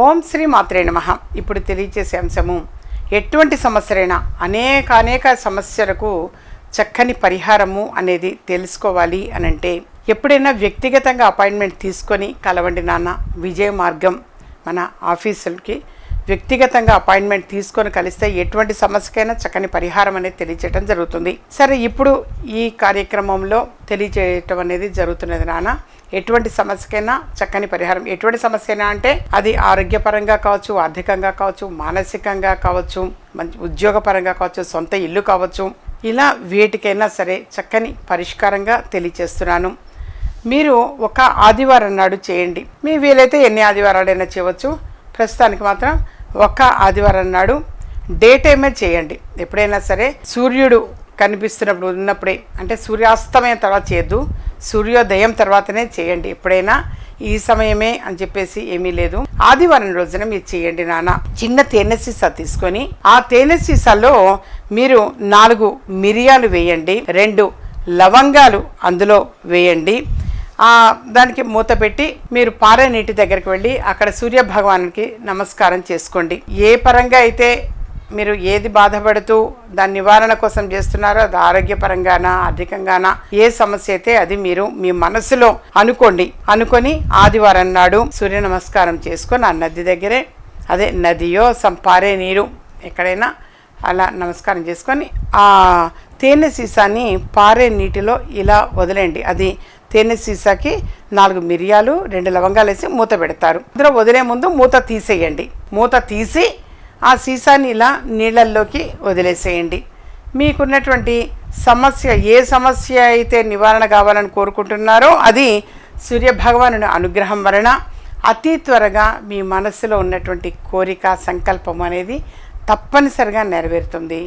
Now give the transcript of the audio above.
ఓం శ్రీ మాత్రే నమ. ఇప్పుడు తెలియచేసే అంశము ఎటువంటి సమస్యలైనా అనేక అనేక సమస్యలకు చక్కని పరిహారము అనేది తెలుసుకోవాలి అని అంటే ఎప్పుడైనా వ్యక్తిగతంగా అపాయింట్మెంట్ తీసుకొని కలవండి నాన్న. విజయ మార్గం మన ఆఫీసులకి వ్యక్తిగతంగా అపాయింట్మెంట్ తీసుకొని కలిస్తే ఎటువంటి సమస్యకైనా చక్కని పరిహారం అనేది తెలియచేయడం జరుగుతుంది. సరే ఇప్పుడు ఈ కార్యక్రమంలో తెలియచేయటం అనేది జరుగుతున్నది నాన్న. ఎటువంటి సమస్యకైనా చక్కని పరిహారం. ఎటువంటి సమస్య అయినా అంటే అది ఆరోగ్యపరంగా కావచ్చు ఆర్థికంగా కావచ్చు మానసికంగా కావచ్చు మంచి ఉద్యోగపరంగా కావచ్చు సొంత ఇల్లు కావచ్చు. ఇలా వేటికైనా సరే చక్కని పరిష్కారంగా తెలియచేస్తున్నాను మీరు ఒక ఆదివారం నాడు చేయండి. మీ వీలైతే ఎన్ని ఆదివారాలైనా చేయవచ్చు. ప్రస్తుతానికి మాత్రం ఒక్క ఆదివారం నాడు డే టైమే చేయండి. ఎప్పుడైనా సరే సూర్యుడు కనిపిస్తున్నప్పుడు ఉన్నప్పుడే అంటే సూర్యాస్తమయం తర్వాత చేయొద్దు. సూర్యోదయం తర్వాతనే చేయండి. ఎప్పుడైనా ఈ సమయమే అని చెప్పేసి ఏమీ లేదు. ఆదివారం రోజున మీరు చేయండి నాన్న. చిన్న తేనె సీసా తీసుకొని ఆ తేనె సీసాలో మీరు నాలుగు మిరియాలు వేయండి. రెండు లవంగాలు అందులో వేయండి. దానికి మూత పెట్టి మీరు పారే నీటి దగ్గరికి వెళ్ళి అక్కడ సూర్య భగవానికి నమస్కారం చేసుకోండి. ఏ పరంగా అయితే మీరు ఏది బాధపడుతూ దాని నివారణ కోసం చేస్తున్నారో అది ఆరోగ్యపరంగానా ఆర్థికంగానా ఏ సమస్య అయితే అది మీరు మీ మనసులో అనుకోండి. అనుకొని ఆదివారం నాడు సూర్య నమస్కారం చేసుకొని ఆ నది దగ్గరే అదే నదియో సం పారే నీరు ఎక్కడైనా అలా నమస్కారం చేసుకొని ఆ తేనె సీసాని పారే నీటిలో ఇలా వదిలేండి అది తేనె సీసాకి నాలుగు మిరియాలు రెండు లవంగాలు వేసి మూత పెడతారు. అందులో వదిలే ముందు మూత తీసేయండి. మూత తీసి ఆ సీసాని ఇలా నీళ్ళల్లోకి వదిలేసేయండి. మీకున్నటువంటి సమస్య ఏ సమస్య అయితే నివారణ కావాలని కోరుకుంటున్నారో అది సూర్య భగవానుని అనుగ్రహం వలన అతి త్వరగా మీ మనస్సులో ఉన్నటువంటి కోరిక సంకల్పం అనేది తప్పనిసరిగా నెరవేరుతుంది.